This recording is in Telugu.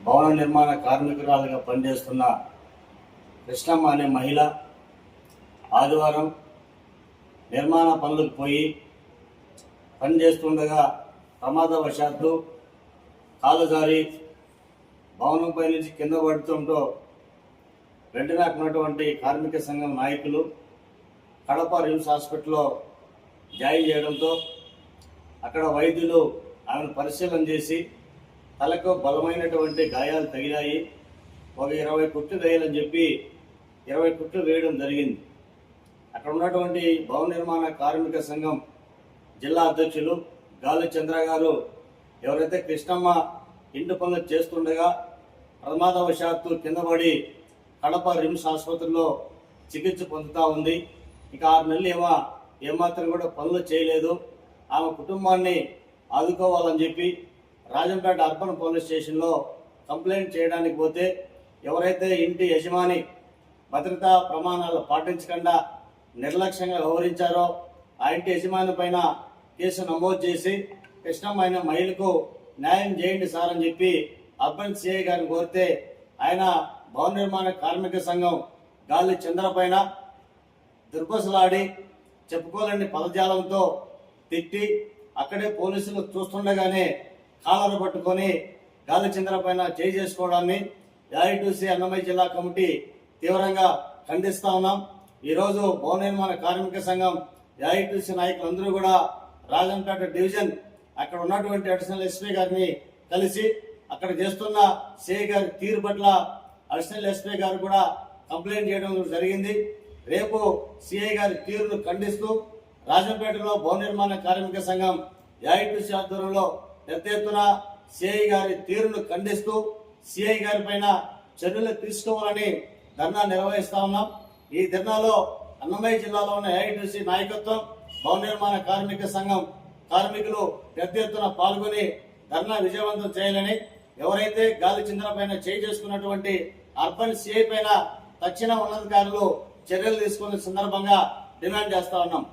భవన నిర్మాణ కార్మికురాలుగా పనిచేస్తున్న కృష్ణమ్మ అనే మహిళ ఆదివారం నిర్మాణ పనులకు పోయి పనిచేస్తుండగా ప్రమాదవశాత్తు కాలు జారి భవనంపై నుంచి కింద పడుతుంటూ వెంటనే ఉన్నటువంటి కార్మిక సంఘం నాయకులు కడప రిమ్స్ హాస్పిటల్లో జాయిన్ చేయడంతో అక్కడ వైద్యులు ఆమెను పరిశీలన చేసి తలకు బలమైనటువంటి గాయాలు తగిలాయి. ఒక ఇరవై కుట్లు వేయాలని చెప్పి ఇరవై కుట్లు వేయడం జరిగింది. అక్కడ ఉన్నటువంటి భవన నిర్మాణ కార్మిక సంఘం జిల్లా అధ్యక్షులు గాలి చంద్ర గారు ఎవరైతే కృష్ణమ్మ ఇంటి పనులు చేస్తుండగా ప్రమాదవశాత్తు కింద పడి కడప రిమ్స్ ఆసుపత్రిలో చికిత్స పొందుతూ ఉంది. ఇక ఆరు నెలలు ఏమో ఏమాత్రం కూడా పనులు చేయలేదు. ఆమె కుటుంబాన్ని ఆదుకోవాలని చెప్పి రాజంపేట అర్బన్ పోలీస్ స్టేషన్లో కంప్లైంట్ చేయడానికి పోతే ఎవరైతే ఇంటి యజమాని భద్రతా ప్రమాణాలు పాటించకుండా నిర్లక్ష్యంగా వ్యవహరించారో ఆ ఇంటి యజమాని పైన కేసు నమోదు చేసి కృష్ణమైన మహిళకు న్యాయం చేయండి సార్ అని చెప్పి అర్బన్ సిఐ గారిని కోరితే ఆయన భవన నిర్మాణ కార్మిక సంఘం గాలి చంద్ర పైన దుర్బసలాడి చెప్పుకోలేని పదజాలంతో తిట్టి అక్కడే పోలీసులు చూస్తుండగానే కాలర్ పట్టుకొని గాలి చంద్ర పైన చేయి చేసుకోవడాన్ని ఏఐటీసీ అన్నమయ్య జిల్లా కమిటీ తీవ్రంగా ఖండిస్తా ఉన్నాం. ఈరోజు భవన నిర్మాణ కార్మిక సంఘం ఏఐటీసీ నాయకులందరూ కూడా రాజంపేట డివిజన్ అక్కడ ఉన్నటువంటి అడిషనల్ ఎస్పీ గారిని కలిసి అక్కడ చేస్తున్న సిఐ గారి తీరు పట్ల అడిషనల్ ఎస్పీ గారు కూడా కంప్లైంట్ చేయడం జరిగింది. రేపు సిఐ గారి తీరును ఖండిస్తూ రాజంపేటలో భవన నిర్మాణ కార్మిక సంఘం యాఐటీసీ ఆధ్వర్యంలో పెద్ద ఎత్తున సిఐ గారి తీరును ఖండిస్తూ సిఐ గారి పైన చర్యలు తీసుకోవాలని ధర్నా నిర్వహిస్తా ఉన్నాం. ఈ ధర్నాలో అన్నమయ్య జిల్లాలో ఉన్న ఏఐటీసీ నాయకత్వం భవన నిర్మాణ కార్మిక సంఘం కార్మికులు పెద్ద ఎత్తున పాల్గొని ధర్నా విజయవంతం చేయాలని ఎవరైతే గాలి చింతన పైన చేయి చేసుకున్నటువంటి అర్బన్ సిఐ పైన తక్షణ ఉన్నతాధికారులు చర్యలు తీసుకునే సందర్భంగా డిమాండ్ చేస్తా ఉన్నాం.